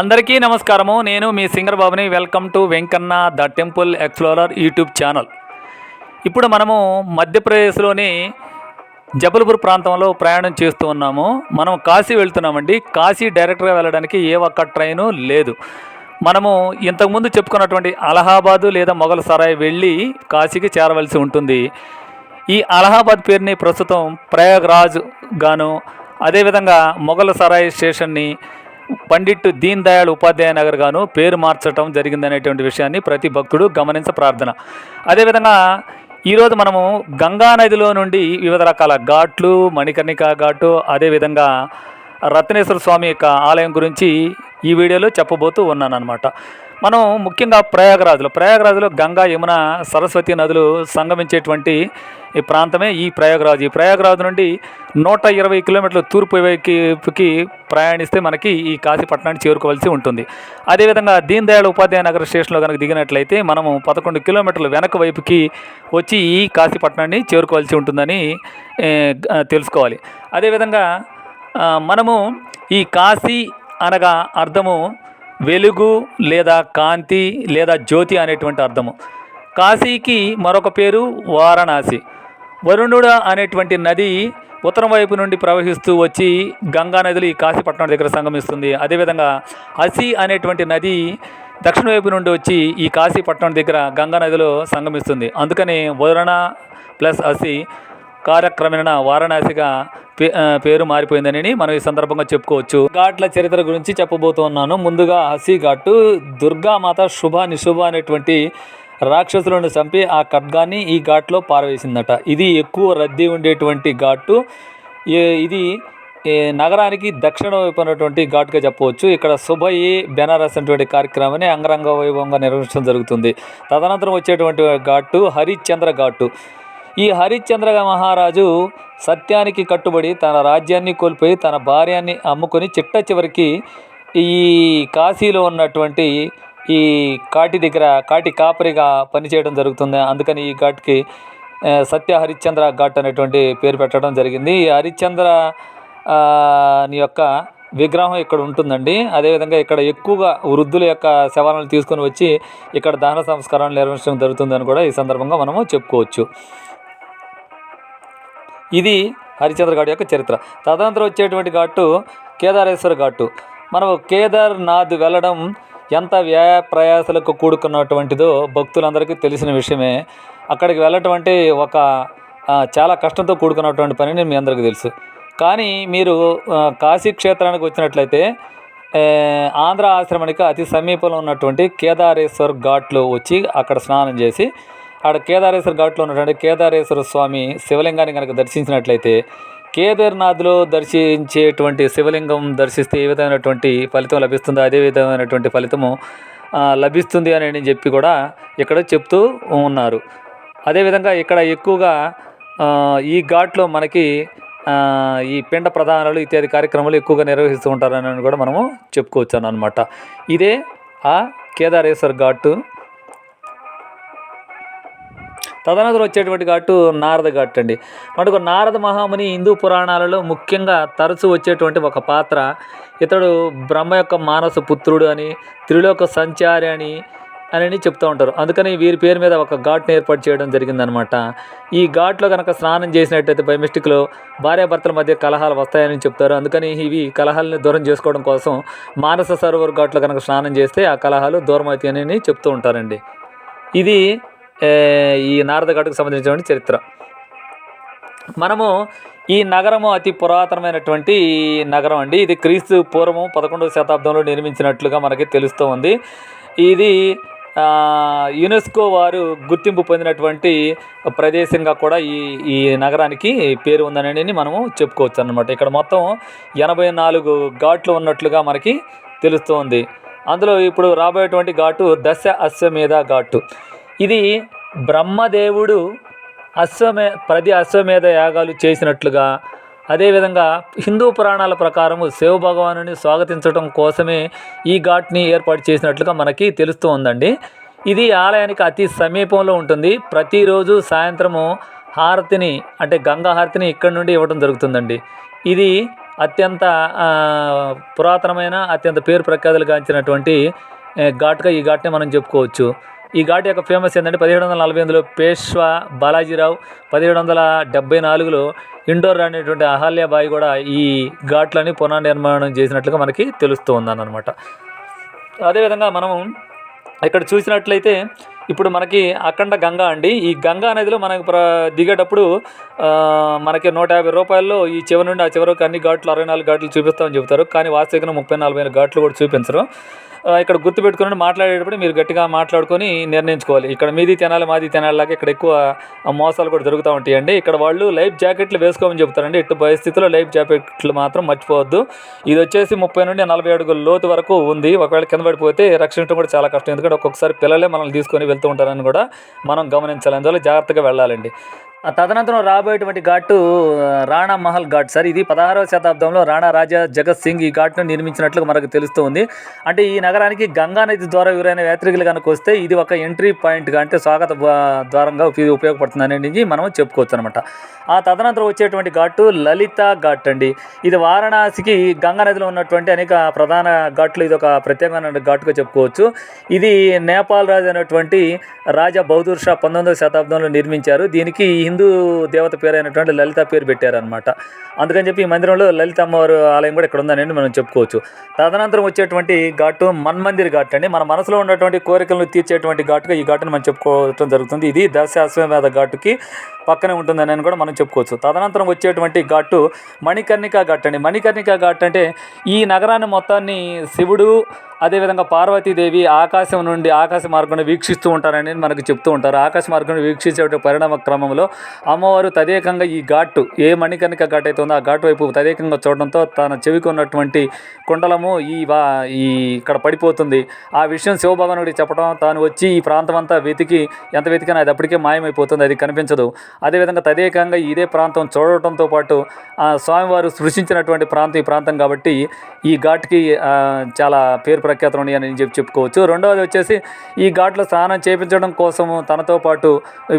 అందరికీ నమస్కారము. నేను మీ సింగర్ బాబుని welcome to Venkanna the temple explorer YouTube channel. ఇప్పుడు మనము మధ్యప్రదేశ్లోని జబల్పూర్ ప్రాంతంలో ప్రయాణం చేస్తూ ఉన్నాము. మనం కాశీ వెళ్తున్నామండి. కాశీ డైరెక్ట్గా వెళ్ళడానికి ఏ ఒక్క ట్రైను లేదు. మనము ఇంతకుముందు చెప్పుకున్నటువంటి అలహాబాదు లేదా మొఘల్ సరాయ్ వెళ్ళి కాశీకి చేరవలసి ఉంటుంది. ఈ అలహాబాద్ పేరుని ప్రస్తుతం ప్రయాగ్రాజ్ గాను అదేవిధంగా మొఘల్ సరాయ్ స్టేషన్ని పండిట్ దీన్ దయాళ్ ఉపాధ్యాయ నగర్ గాను పేరు మార్చడం జరిగిందనేటువంటి విషయాన్ని ప్రతి భక్తుడు గమనించ ప్రార్థన. అదేవిధంగా ఈరోజు మనము గంగా నదిలో నుండి వివిధ రకాల ఘాట్లు మణికర్ణిక ఘాటు అదేవిధంగా రత్నేశ్వర స్వామి యొక్క ఆలయం గురించి ఈ వీడియోలో చెప్పబోతూ ఉన్నాను అనమాట మనం ముఖ్యంగా ప్రయాగరాజులో. ప్రయాగరాజులో గంగా యమున సరస్వతి నదులు సంగమించేటువంటి ఈ ప్రాంతమే ఈ ప్రయాగరాజు. ఈ ప్రయాగరాజు నుండి నూట ఇరవై కిలోమీటర్ల తూర్పు వైపుకి ప్రయాణిస్తే మనకి ఈ కాశీపట్నాన్ని చేరుకోవాల్సి ఉంటుంది. అదేవిధంగా దీన్ దయాళ్ ఉపాధ్యాయ నగర్ స్టేషన్లో కనుక దిగినట్లయితే మనము పదకొండు కిలోమీటర్ల వెనక వైపుకి వచ్చి ఈ కాశీపట్నాన్ని చేరుకోవాల్సి ఉంటుందని తెలుసుకోవాలి. అదేవిధంగా మనము ఈ కాశీ అనగా అర్థము వెలుగు లేదా కాంతి లేదా జ్యోతి అనేటువంటి అర్థము. కాశీకి మరొక పేరు వారణాసి. వరుణుడ అనేటువంటి నది ఉత్తరం వైపు నుండి ప్రవహిస్తూ వచ్చి గంగా నదిలో ఈ కాశీపట్నం దగ్గర సంగమిస్తుంది. అదేవిధంగా హసి అనేటువంటి నది దక్షిణ వైపు నుండి వచ్చి ఈ కాశీపట్నం దగ్గర గంగా నదిలో సంగమిస్తుంది. అందుకని వరుణ ప్లస్ హసి కాలక్రమేణా వారణాసిగా పేరు మారిపోయిందని మనం ఈ సందర్భంగా చెప్పుకోవచ్చు. ఘాట్ల చరిత్ర గురించి చెప్పబోతున్నాను. ముందుగా హసీ ఘాటు దుర్గామాత శుభ నిశుభ అనేటువంటి రాక్షసులను చంపి ఆ ఖడ్గాన్ని ఈ ఘాట్లో పారవేసిందట. ఇది ఎక్కువ రద్దీ ఉండేటువంటి ఘాటు. ఇది నగరానికి దక్షిణ వైపు ఉన్నటువంటి ఘాట్గా చెప్పవచ్చు. ఇక్కడ సుభయి బెనారస్ అనేటువంటి కార్యక్రమాన్ని అంగరంగ వైభవంగా నిర్వహించడం జరుగుతుంది. తదనంతరం వచ్చేటువంటి ఘాటు హరిశ్చంద్ర ఘాటు. ఈ హరిశ్చంద్ర మహారాజు సత్యానికి కట్టుబడి తన రాజ్యాన్ని కోల్పోయి తన భార్యాన్ని అమ్ముకొని చిట్ట చివరికి ఈ కాశీలో ఉన్నటువంటి ఈ కాటి దగ్గర కాటి కాపరిగా పనిచేయడం జరుగుతుంది. అందుకని ఈ ఘాట్కి సత్య హరిశ్చంద్ర ఘాట్ అనేటువంటి పేరు పెట్టడం జరిగింది. ఈ హరిశ్చంద్ర ని యొక్క విగ్రహం ఇక్కడ ఉంటుందండి. అదేవిధంగా ఇక్కడ ఎక్కువగా వృద్ధుల యొక్క శవాలను తీసుకొని వచ్చి ఇక్కడ దహన సంస్కారాలు నిర్వహించడం జరుగుతుందని కూడా ఈ సందర్భంగా మనము చెప్పుకోవచ్చు. ఇది హరిచంద్ర ఘాట్ యొక్క చరిత్ర. తదనంతరం వచ్చేటువంటి ఘాటు కేదారేశ్వర ఘాటు. మనం కేదార్నాథ్ వెళ్ళడం ఎంత వ్యయ ప్రయాసలకు కూడుకున్నటువంటిదో భక్తులందరికీ తెలిసిన విషయమే. అక్కడికి వెళ్ళటం అంటే ఒక చాలా కష్టంతో కూడుకున్నటువంటి పని మీ అందరికీ తెలుసు. కానీ మీరు కాశీ క్షేత్రానికి వచ్చినట్లయితే ఆంధ్ర ఆశ్రమానికి అతి సమీపంలో ఉన్నటువంటి కేదారేశ్వర్ ఘాట్లో వచ్చి అక్కడ స్నానం చేసి అక్కడ కేదారేశ్వర ఘాట్లో ఉన్నటువంటి కేదారేశ్వర స్వామి శివలింగాన్ని కనుక దర్శించినట్లయితే కేదార్నాథ్లో దర్శించేటువంటి శివలింగం దర్శిస్తే ఏ విధమైనటువంటి ఫలితం లభిస్తుందో అదే విధమైనటువంటి ఫలితము లభిస్తుంది అని చెప్పి కూడా ఇక్కడ చెప్తూ ఉన్నారు. అదేవిధంగా ఇక్కడ ఎక్కువగా ఈ ఘాట్లో మనకి ఈ పిండ ప్రధానాలు ఇత్యాది కార్యక్రమాలు ఎక్కువగా నిర్వహిస్తూ ఉంటారని కూడా మనము చెప్పుకోవచ్చు అనమాట ఇదే ఆ కేదారేశ్వర్ ఘాటు తదనంతరం వచ్చేటువంటి ఘాటు నారద ఘాట్ అండి. మనకు నారద మహాముని హిందూ పురాణాలలో ముఖ్యంగా తరచూ వచ్చేటువంటి ఒక పాత్ర. ఇతడు బ్రహ్మ యొక్క మానస పుత్రుడు అని త్రిలోక సంచారి అని అని చెప్తూ ఉంటారు. అందుకని వీరి పేరు మీద ఒక ఘాట్ని ఏర్పాటు చేయడం జరిగిందనమాట. ఈ ఘాట్లో కనుక స్నానం చేసినట్టయితే బై మిస్టేక్లో భార్యాభర్తల మధ్య కలహాలు వస్తాయని చెప్తారు. అందుకని ఇవి కలహాలని దూరం చేసుకోవడం కోసం మానస సరోవర్ ఘాట్లో కనుక స్నానం చేస్తే ఆ కలహాలు దూరం అవుతాయని చెప్తూ ఉంటారండి. ఇది ఈ నారద ఘాటుకు సంబంధించినటువంటి చరిత్ర. మనము ఈ నగరము అతి పురాతనమైనటువంటి నగరం అండి. ఇది క్రీస్తు పూర్వము పదకొండవ శతాబ్దంలో నిర్మించినట్లుగా మనకి తెలుస్తూ ఉంది. ఇది యునెస్కో వారు గుర్తింపు పొందినటువంటి ప్రదేశంగా కూడా ఈ ఈ నగరానికి పేరు ఉందని మనము చెప్పుకోవచ్చు అన్నమాట ఇక్కడ మొత్తం ఎనభై నాలుగు ఘాట్లు ఉన్నట్లుగా మనకి తెలుస్తోంది అందులో ఇప్పుడు రాబోయేటువంటి ఘాటు దశ అశ్వమేధ ఘాటు. ఇది బ్రహ్మదేవుడు అశ్వమే ప్రతి అశ్వమేధ యాగాలు చేసినట్లుగా అదేవిధంగా హిందూ పురాణాల ప్రకారము శివ భగవానుని స్వాగతించడం కోసమే ఈ ఘాట్ని ఏర్పాటు చేసినట్లుగా మనకి తెలుస్తూ ఉందండి. ఇది ఆలయానికి అతి సమీపంలో ఉంటుంది. ప్రతిరోజు సాయంత్రము హారతిని అంటే గంగా హారతిని ఇక్కడ నుండి ఇవ్వడం జరుగుతుందండి. ఇది అత్యంత పురాతనమైన అత్యంత పేరు ప్రఖ్యాతులు గాంచినటువంటి ఘాట్గా ఈ ఘాట్ని మనం చెప్పుకోవచ్చు. ఈ ఘాట్ యొక్క ఫేమస్ ఏంటంటే పదిహేడు వందల నలభై ఎనిమిదిలో పేష్వా బాలాజీరావు పదిహేడు వందల డెబ్బై నాలుగులో ఇండోర్ అనేటువంటి అహల్యాబాయి కూడా ఈ ఘాట్లని పునర్నిర్మాణం చేసినట్లుగా మనకి తెలుస్తూ ఉందన్నమాట అదేవిధంగా మనం ఇక్కడ చూసినట్లయితే ఇప్పుడు మనకి అఖండ గంగా అండి. ఈ గంగా నదిలో మనకి ప్ర దిగేటప్పుడు మనకి నూట యాభై రూపాయల్లో ఈ చివరి నుండి ఆ చివరికి అన్ని ఘాట్లు అరవై నాలుగు ఘాట్లు చూపిస్తామని చెబుతారు. కానీ వాస్తవికంగా ముప్పై నాలుగు ఐదు ఘాట్లు కూడా చూపించరు. ఇక్కడ గుర్తుపెట్టుకుని మాట్లాడేటప్పుడు మీరు గట్టిగా మాట్లాడుకొని నిర్ణయించుకోవాలి. ఇక్కడ మీది తినాలి మాది తినాలిలాగా ఇక్కడ ఎక్కువ మోసాలు కూడా జరుగుతూ ఉంటాయండి. ఇక్కడ వాళ్ళు లైఫ్ జాకెట్లు వేసుకోమని చెప్తారండి ఇటు పరిస్థితుల్లో లైఫ్ జాకెట్లు మాత్రం మర్చిపోవద్దు. ఇది వచ్చేసి ముప్పై నుండి నలభై అడుగుల లోతు వరకు ఉంది. ఒకవేళ కింద పడిపోతే రక్షించడం కూడా చాలా కష్టం. ఎందుకంటే ఒక్కొక్కసారి పిల్లలే మనల్ని తీసుకొని వెళ్తూ ఉంటారని కూడా మనం గమనించాలి. అందువల్ల జాగ్రత్తగా వెళ్ళాలండి. తదనంతరం రాబోయేటువంటి ఘాటు రాణా మహల్ ఘాట్. సార్ ఇది పదహారవ శతాబ్దంలో రాణా రాజా జగత్ సింగ్ ఈ ఘాట్ను నిర్మించినట్లుగా మనకు తెలుస్తూ ఉంది అంటే ఈ నగరానికి గంగా నది ద్వారా ఎవరైన యాత్రికులు కనుక వస్తే ఇది ఒక ఎంట్రీ పాయింట్గా అంటే స్వాగత ద్వారంగా ఉపయోగపడుతుంది అనేది మనం చెప్పుకోవచ్చు అనమాట ఆ తదనంతరం వచ్చేటువంటి ఘాటు లలిత ఘాట్ అండి. ఇది వారణాసికి గంగా నదిలో ఉన్నటువంటి అనేక ప్రధాన ఘాట్లు. ఇది ఒక ప్రత్యేకమైన ఘాటుగా చెప్పుకోవచ్చు. ఇది నేపాల్ రాజు అనేటువంటి రాజా బహదూర్ షా పంతొమ్మిదవ శతాబ్దంలో నిర్మించారు. దీనికి హిందూ దేవత పేరు అయినటువంటి లలిత పేరు పెట్టారనమాట అందుకని చెప్పి ఈ మందిరంలో లలిత అమ్మవారు ఆలయం కూడా ఇక్కడ ఉందని మనం చెప్పుకోవచ్చు. తదనంతరం వచ్చేటువంటి ఘాటు మన్మందిర్ ఘాట్ అండి. మన మనసులో ఉన్నటువంటి కోరికలను తీర్చేటువంటి ఘాటుగా ఈ ఘాటును మనం చెప్పుకోవడం జరుగుతుంది. ఇది దశ ఘాటుకి పక్కనే ఉంటుందని కూడా మనం చెప్పుకోవచ్చు. తదనంతరం వచ్చేటువంటి ఘాటు మణికర్ణికా ఘాట్ అండి. మణికర్ణిక ఘాట్ అంటే ఈ నగరాన్ని మొత్తాన్ని శివుడు అదేవిధంగా పార్వతీదేవి ఆకాశం నుండి ఆకాశ మార్గంలో వీక్షిస్తూ ఉంటారని మనకు చెప్తూ ఉంటారు. ఆకాశ మార్గం వీక్షించే పరిణామ క్రమంలో అమ్మవారు తదేకంగా ఈ ఘాటు ఏ మణికర్ణిక ఘాట్ అయితే ఉందో ఆ ఘాటు వైపు తదేకంగా చూడడంతో తన చెవికి ఉన్నటువంటి కుండలము ఈ వా ఈ ఇక్కడ పడిపోతుంది. ఆ విషయం శివభగవానుడికి చెప్పడం తాను వచ్చి ఈ ప్రాంతం అంతా వెతికి ఎంత వెతికినా అది అప్పటికే మాయమైపోతుంది అది కనిపించదు. అదేవిధంగా తదేకంగా ఇదే ప్రాంతం చూడటంతో పాటు ఆ స్వామివారు సృష్టించినటువంటి ప్రాంతం ఈ ప్రాంతం కాబట్టి ఈ ఘాట్కి చాలా పేరు ప్రఖ్యాతులు ఉన్నాయని చెప్పి చెప్పుకోవచ్చు. రెండవది వచ్చేసి ఈ ఘాట్లో స్నానం చేపించడం కోసము తనతో పాటు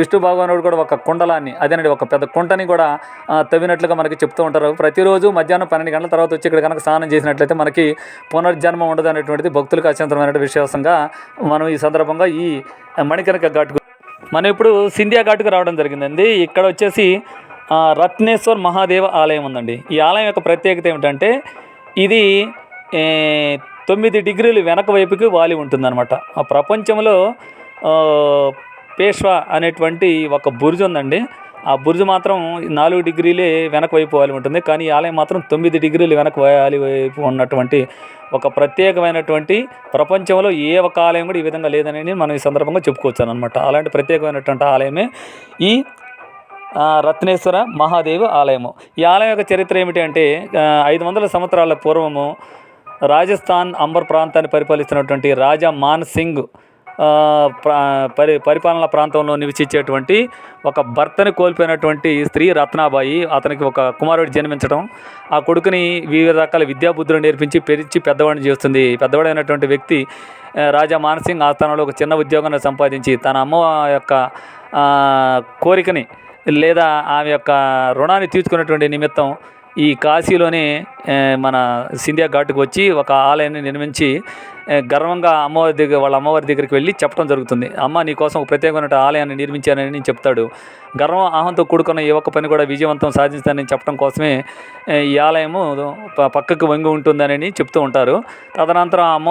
విష్ణు భగవానుడు కూడా ఒక కుండలాన్ని అదేనండి ఒక పెద్ద కుంటని కూడా తవ్వినట్లుగా మనకి చెప్తూ ఉంటారు. ప్రతిరోజు మధ్యాహ్నం పన్నెండు గంటల తర్వాత వచ్చి ఇక్కడ కనుక స్నానం చేసినట్లయితే మనకి పునర్జన్మ ఉండదు అనేటువంటిది భక్తులకు అత్యంతమైన విశ్వాసంగా మనం ఈ సందర్భంగా ఈ మణికనక ఘాట్కు మనం ఇప్పుడు సింధియా ఘాటుకు రావడం జరిగిందండి. ఇక్కడ వచ్చేసి రత్నేశ్వర్ మహాదేవ ఆలయం ఉందండి. ఈ ఆలయం యొక్క ప్రత్యేకత ఏమిటంటే ఇది తొమ్మిది డిగ్రీలు వెనక వైపుకి వాలి ఉంటుందన్నమాట. ఆ ప్రపంచంలో పేష్వా అనేటువంటి ఒక బురుజు ఉందండి. ఆ బురుజు మాత్రం నాలుగు డిగ్రీలే వెనక వైపు వాలి ఉంటుంది. కానీ ఈ ఆలయం మాత్రం తొమ్మిది డిగ్రీలు వెనక వాలి వైపు ఉన్నటువంటి ఒక ప్రత్యేకమైనటువంటి ప్రపంచంలో ఏ ఒక ఆలయం కూడా ఈ విధంగా లేదని మనం ఈ సందర్భంగా చెప్పుకోవచ్చు అనమాట అలాంటి ప్రత్యేకమైనటువంటి ఆలయమే ఈ రత్నేశ్వర మహాదేవి ఆలయము. ఈ ఆలయం యొక్క చరిత్ర ఏమిటి అంటే ఐదు వందల సంవత్సరాల పూర్వము రాజస్థాన్ అంబర్ ప్రాంతాన్ని పరిపాలిస్తున్నటువంటి రాజా మాన్ సింగ్ పరి పరిపాలనా ప్రాంతంలో నివసించేటువంటి ఒక భర్తని కోల్పోయినటువంటి స్త్రీ రత్నాబాయి అతనికి ఒక కుమారుడు జన్మించడం ఆ కొడుకుని వివిధ రకాల విద్యాబుద్ధులు నేర్పించి పెరిచి పెద్దవాడిని చేస్తుంది. పెద్దవాడైనటువంటి వ్యక్తి రాజా మానసింగ్ ఆస్థానంలో ఒక చిన్న ఉద్యోగాన్ని సంపాదించి తన అమ్మ యొక్క కోరికని లేదా ఆమె యొక్క రుణాన్ని తీర్చుకున్నటువంటి నిమిత్తం ఈ కాశీలోనే మన సింధియా ఘాట్కి వచ్చి ఒక ఆలయాన్ని నిర్మించి గర్వంగా అమ్మవారి దగ్గర వాళ్ళ అమ్మవారి దగ్గరికి వెళ్ళి చెప్పడం జరుగుతుంది. అమ్మ నీ కోసం ఒక ప్రత్యేకమైన ఆలయాన్ని నిర్మించానని చెప్తాడు. గర్వం ఆహంతో కూడుకున్న ఈ ఒక్క పని కూడా విజయవంతం సాధించానని చెప్పడం కోసమే ఈ ఆలయము పక్కకు వంగి ఉంటుందని చెప్తూ ఉంటారు. తదనంతరం ఆ అమ్మ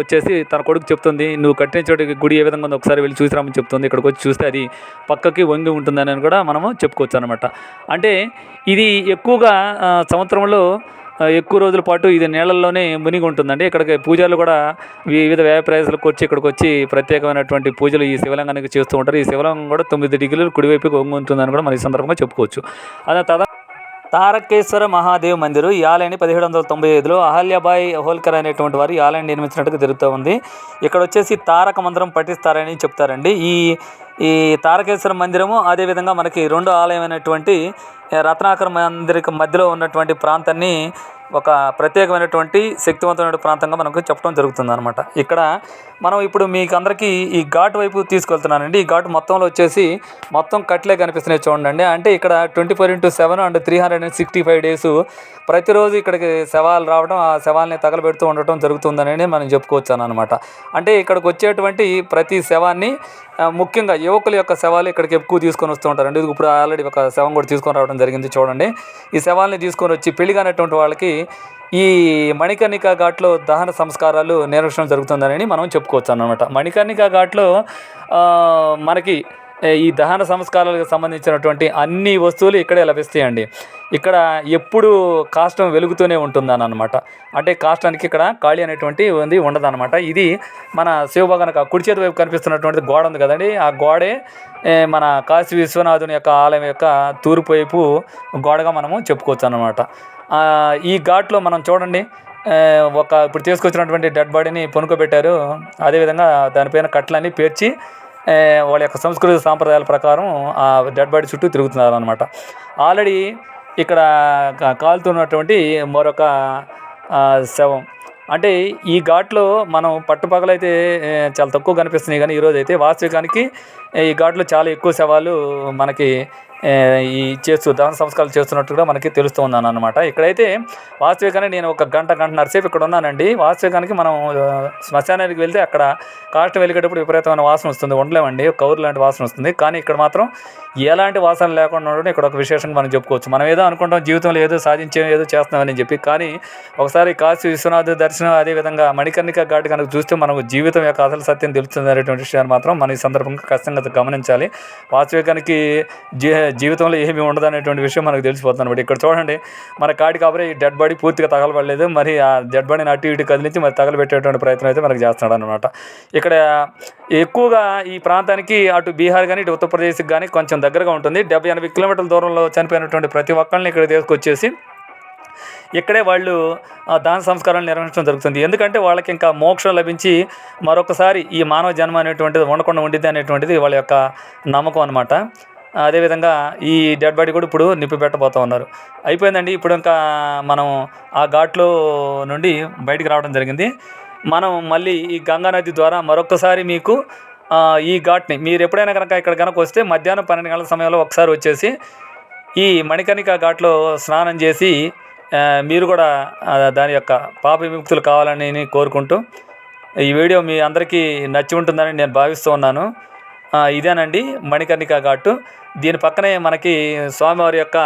వచ్చేసి తన కొడుకు చెప్తుంది నువ్వు కట్టిన చోటికి గుడి ఏ విధంగా ఉందో ఒకసారి వెళ్ళి చూసిరామని చెప్తుంది. ఇక్కడికి వచ్చి చూస్తే అది పక్కకి వంగి ఉంటుందని కూడా మనము చెప్పుకోవచ్చు అనమాట అంటే ఇది ఎక్కువగా సంవత్సరంలో ఎక్కువ రోజుల పాటు ఇది నీళ్ళల్లోనే మునిగి ఉంటుందండి ఇక్కడికి పూజలు కూడా వివిధ వ్యయ వచ్చి ఇక్కడికి వచ్చి ప్రత్యేకమైనటువంటి పూజలు ఈ శివలింగానికి చేస్తూ ఉంటారు. ఈ శివలింగం కూడా తొమ్మిది డిగ్రీలు కుడివైపుకి వంగుంటుందని కూడా మన ఈ సందర్భంగా చెప్పుకోవచ్చు. అదే తదా తారకేశ్వర మహాదేవ్ మందిరు ఈ ఆలయాన్ని పదిహేడు వందల తొంభై ఐదులో అహల్యాబాయి హోల్కర్ అనేటువంటి వారు ఈ ఆలయాన్ని నిర్మించినట్టుగా జరుగుతూ ఉంది. ఇక్కడ వచ్చేసి తారక మందిరం పఠిస్తారని చెప్తారండి. ఈ ఈ తారకేశ్వర మందిరము అదేవిధంగా మనకి రెండు ఆలయం అయినటువంటి రత్నాకర మందిరికి మధ్యలో ఉన్నటువంటి ప్రాంతాన్ని ఒక ప్రత్యేకమైనటువంటి శక్తివంతమైన ప్రాంతంగా మనకు చెప్పడం జరుగుతుంది అనమాట ఇక్కడ మనం ఇప్పుడు మీకు అందరికీ ఈ ఘాట్ వైపు తీసుకెళ్తున్నానండి. ఈ ఘాట్ మొత్తంలో వచ్చేసి మొత్తం కట్లే కనిపిస్తున్నాయి చూడండి అంటే ఇక్కడ twenty four into seven and three hundred and sixty five days ప్రతిరోజు ఇక్కడికి శవాలు రావడం ఆ శవాల్ని తగలబెడుతూ ఉండటం జరుగుతుందని మనం చెప్పుకోవచ్చు అనమాట అంటే ఇక్కడికి వచ్చేటువంటి ప్రతి శవాన్ని ముఖ్యంగా యువకుల యొక్క శవాలు ఇక్కడికి ఎక్కువ తీసుకొని వస్తూ ఉంటారండి ఇప్పుడు ఆల్రెడీ ఒక శవం కూడా తీసుకొని రావడం జరిగింది చూడండి. ఈ శవాల్ని తీసుకొని వచ్చి పెళ్ళి కానటువంటి వాళ్ళకి ఈ మణికర్ణిక ఘాట్లో దహన సంస్కారాలు నిర్వహించడం జరుగుతుందని మనం చెప్పుకోవచ్చు అన్నమాట. మణికర్ణిక ఘాట్లో మనకి ఈ దహన సంస్కారాలకు సంబంధించినటువంటి అన్ని వస్తువులు ఇక్కడే లభిస్తాయండి. ఇక్కడ ఎప్పుడు కాష్టం వెలుగుతూనే ఉంటుందని అనమాట అంటే కాష్టానికి ఇక్కడ ఖాళీ అనేటువంటి ఉంది ఉండదన్నమాట. ఇది మన శివభగనక కుడి చేతి వైపు కనిపిస్తున్నటువంటి గోడ ఉంది కదండి. ఆ గోడే మన కాశీ విశ్వనాథుని యొక్క ఆలయం యొక్క తూర్పు వైపు గోడగా మనము చెప్పుకోవచ్చు అనమాట ఈ ఘాట్లో మనం చూడండి ఒక ఇప్పుడు తీసుకొచ్చినటువంటి డెడ్ బాడీని పొనుకోబెట్టారు అదేవిధంగా దానిపైన కట్లన్నీ పేర్చి వాళ్ళ యొక్క సంస్కృతి సాంప్రదాయాల ప్రకారం ఆ డెడ్ బాడీ చుట్టూ తిరుగుతున్నారు అనమాట ఆల్రెడీ ఇక్కడ కాలుతున్నటువంటి మరొక శవం. అంటే ఈ ఘాట్లో మనం పట్టుపగలైతే చాలా తక్కువ కనిపిస్తున్నాయి. కానీ ఈరోజు అయితే వాస్తవికానికి ఈ ఘాట్లో చాలా ఎక్కువ శవాలు మనకి ఈ చేస్తూ దహన సంస్కారాలు చేస్తున్నట్టు కూడా మనకి తెలుస్తూ ఉన్నాను అనమాట ఇక్కడైతే వాస్తవికానికి నేను ఒక గంట గంటన్నర సేపు ఇక్కడ ఉన్నానండి. వాస్తవికానికి మనం శ్మశానానికి వెళ్తే అక్కడ కాస్ట్ వెలిగేటప్పుడు విపరీతమైన వాసన వస్తుంది. ఉండలేమండి. కౌరు లాంటి వాసన వస్తుంది. కానీ ఇక్కడ మాత్రం ఎలాంటి వాసన లేకుండా ఉండడం ఇక్కడ ఒక విశేషంగా మనం చెప్పుకోవచ్చు. మనం ఏదో అనుకుంటాం జీవితంలో ఏదో సాధించాం ఏదో చేస్తున్నామని చెప్పి. కానీ ఒకసారి కాశీ విశ్వనాథ్ దర్శనం అదేవిధంగా మణికర్ణిక ఘాట్ కనుక చూస్తే మనకు జీవితం యొక్క అసలు సత్యం తెలుస్తుంది అనేటువంటి విషయాన్ని మాత్రం మన ఈ సందర్భంగా ఖచ్చితంగా గమనించాలి. వాస్తవికానికి జీ జీవితంలో ఏమీ ఉండదు అనేటువంటి విషయం మనకు తెలిసిపోతుంది అనమాట ఇక్కడ చూడండి మన కాడి కాబట్టి ఈ డెడ్ బాడీ పూర్తిగా తగలబడలేదు. మరి ఆ డెడ్ బాడీని అటు ఇటు కదిలించి మరి తగలబెట్టేటువంటి ప్రయత్నం అయితే మనకు చేస్తున్నాడు అనమాట ఇక్కడ ఎక్కువగా ఈ ప్రాంతానికి అటు బీహార్ కానీ ఇటు ఉత్తరప్రదేశ్కి కానీ కొంచెం దగ్గరగా ఉంటుంది. డెబ్బై ఎనభై కిలోమీటర్ల దూరంలో చనిపోయినటువంటి ప్రతి ఒక్కరిని ఇక్కడ తీసుకొచ్చేసి ఇక్కడే వాళ్ళు దాన సంస్కారాలు నిర్వహించడం జరుగుతుంది. ఎందుకంటే వాళ్ళకి ఇంకా మోక్షం లభించి మరొకసారి ఈ మానవ జన్మ అనేటువంటిది ఉండకుండా ఉండిద్ది అనేటువంటిది వాళ్ళ యొక్క నమ్మకం అనమాట అదేవిధంగా ఈ డెడ్ బాడీ కూడా ఇప్పుడు నిప్పి పెట్టబోతూ ఉన్నారు. అయిపోయిందండి. ఇప్పుడు ఇంకా మనం ఆ ఘాట్లో నుండి బయటికి రావడం జరిగింది. మనం మళ్ళీ ఈ గంగా నది ద్వారా మరొకసారి మీకు ఈ ఘాట్ని మీరు ఎప్పుడైనా కనుక ఇక్కడ కనుక వస్తే మధ్యాహ్నం పన్నెండు గంటల సమయంలో ఒకసారి వచ్చేసి ఈ మణికర్ణిక ఘాట్లో స్నానం చేసి మీరు కూడా దాని యొక్క పాప విముక్తులు కావాలని కోరుకుంటూ ఈ వీడియో మీ అందరికీ నచ్చి ఉంటుందని నేను భావిస్తూ ఉన్నాను. ఇదేనండి మణికర్ణిక ఘాటు. దీని పక్కనే మనకి స్వామివారి యొక్క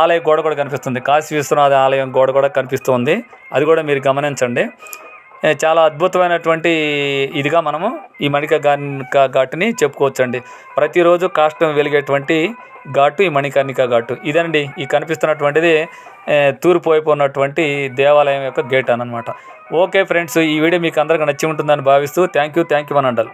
ఆలయ గోడ కూడా కనిపిస్తుంది. కాశీ విశ్వనాథ ఆలయం గోడ కూడా కనిపిస్తుంది అది కూడా మీరు గమనించండి. చాలా అద్భుతమైనటువంటి ఇదిగా మనము ఈ మణిక గార్నిక ఘాటుని చెప్పుకోవచ్చండి. ప్రతిరోజు కాష్టం వెలిగేటువంటి ఘాటు ఈ మణికర్ణిక ఘాటు. ఇదండి ఈ కనిపిస్తున్నటువంటిది తూర్పు వైపు ఉన్నటువంటి దేవాలయం యొక్క గేట్ అనమాట ఓకే ఫ్రెండ్స్ ఈ వీడియో మీకు అందరికీ నచ్చి ఉంటుందని భావిస్తూ థ్యాంక్ యూ థ్యాంక్ యూ అనండాలి